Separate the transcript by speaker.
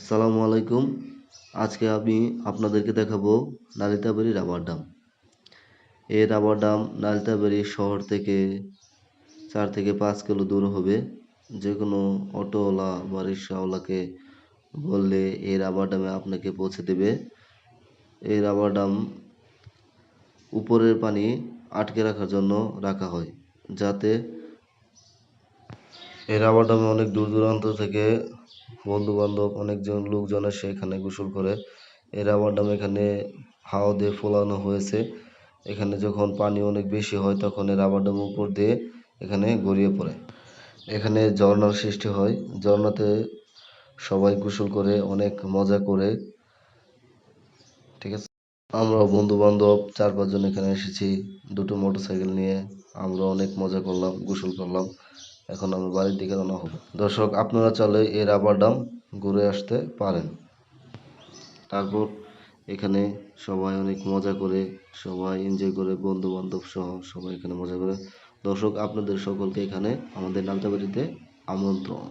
Speaker 1: আসসালামু আলাইকুম। আজকে আমি আপনাদেরকে দেখাবো নালিতাবাড়ি রাবার ড্যাম এই রাবার ড্যাম নালিতাবাড়ি শহর থেকে চার থেকে পাঁচ কিলো দূর হবে। যে কোনো অটোওয়ালা বা রিক্সাওয়ালাকে বললে এই রাবার ড্যামে আপনাকে পৌঁছে দেবে। এই রাবার ড্যাম উপরের পানি আটকে রাখার জন্য রাখা হয়, যাতে এই রাবার ড্যামে অনেক দূর দূরান্ত থেকে বন্ধু বান্ধব অনেকজন লোকজন এসে এখানে গোসল করে। এই রাবার ড্যাম এখানে হাওয়া দিয়ে ফোলানো হয়েছে। এখানে যখন পানি অনেক বেশি হয়, তখন এই রাবার ড্যাম উপর দিয়ে এখানে গড়িয়ে পড়ে। এখানে ঝর্ণার সৃষ্টি হয়। ঝর্ণাতে সবাই গোসল করে, অনেক মজা করে। ঠিক আছে? আমরা বন্ধু বান্ধব চার পাঁচজন এখানে এসেছি। দুটো মোটর সাইকেল নিয়ে আমরা অনেক মজা করলাম, গোসল করলাম। এখন আমি বাড়ির দিকে রওনা হব। দর্শক, আপনারা চাইলে এই রাবার ডাম ঘুরে আসতে পারেন। তারপর এখানে সবাই অনেক মজা করে, সবাই এনজয় করে বন্ধু বান্ধব সহ সবাই এখানে মজা করে। দর্শক, আপনাদের সকলকে এখানে আমাদের নালতাবাড়িতে আমন্ত্রণ।